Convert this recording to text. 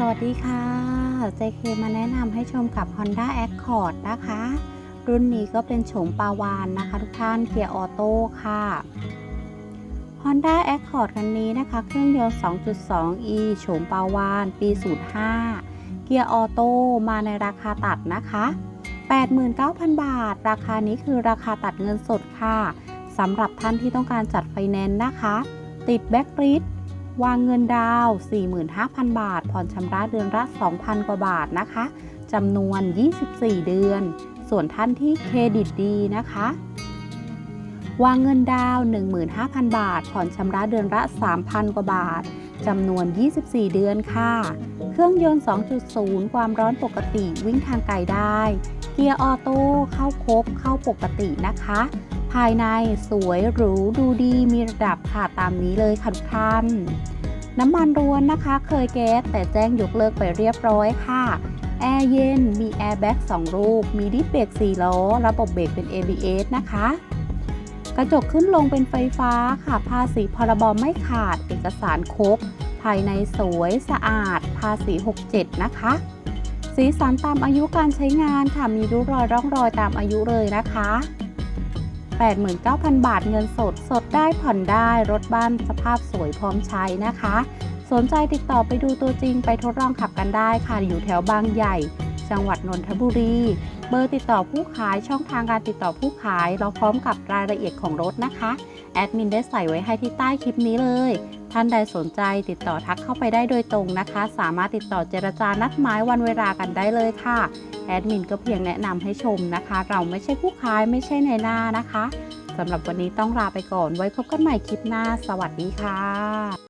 สวัสดีค่ะ JK มาแนะนำให้ชมกับ Honda Accord นะคะ รุ่นนี้ก็เป็นโฉมปาวานนะคะทุกท่านเกียร์ออโต้ค่ะ Honda Accord คันนี้นะคะ เครื่องยนต์ 2.2e โฉมปาวาน ปี 05 เกียร์ออโต้มาในราคาตัดนะคะ 89,000 บาท ราคานี้คือราคาตัดเงินสดค่ะสำหรับท่านที่ต้องการจัดไฟแนนซ์นะคะ ติดแบ็กริด วางเงินดาว 45,000 บาท ผ่อนชำระเดือนละ 2,000 กว่าบาทนะคะจำนวน 24 เดือน ส่วนท่านที่เครดิตดีนะคะ วางเงินดาว 15,000 บาท ผ่อนชำระเดือนละ 3,000 กว่าบาทจำนวน 24 เดือนค่ะ เครื่องยนต์ 2.0 ความร้อนปกติวิ่งทางไกลได้ เกียร์ออโต้เข้าครบเข้าปกตินะคะ ภายในสวยหรูดูดีมีระดับค่ะตามนี้เลยค่ะทุกท่านน้ำมันรวนนะคะ เคยแก๊สแต่แจ้งยกเลิกไปเรียบร้อยค่ะ แอร์เย็น มีแอร์แบ็ก2ลูก มีดิสเบรก4ล้อ ระบบเบรกเป็น ABS นะคะ กระจกขึ้นลงเป็นไฟฟ้าค่ะ ภาษีพรบไม่ขาด เอกสารครบ ภายในสวยสะอาด ภาษี 67 นะคะ สีสันตามอายุการใช้งานค่ะ มีรูปรอยร่องรอยตามอายุเลยนะคะ 89,000 บาทเงินสด สดได้ผ่อนได้ รถบ้านสภาพสวยพร้อมใช้นะคะ สนใจติดต่อไปดูตัวจริงไปทดลองขับกันได้ค่ะ อยู่แถวบางใหญ่ จังหวัดนนทบุรี เบอร์ติดต่อผู้ขายช่องทางการติดต่อผู้ขาย เราพร้อมกับรายละเอียดของรถนะคะ แอดมินได้ใส่ไว้ให้ที่ใต้คลิปนี้เลย ท่านใดสนใจติดต่อทักเข้าไปได้โดยตรงนะคะ สามารถติดต่อเจรจานัดหมายวันเวลากันได้เลยค่ะ แอดมินก็เพียงแนะนำให้ชมนะคะ เราไม่ใช่ผู้ขายไม่ใช่ในหน้านะคะสำหรับวันนี้ต้องลาไปก่อนไว้พบกันใหม่คลิปหน้า สวัสดีค่ะ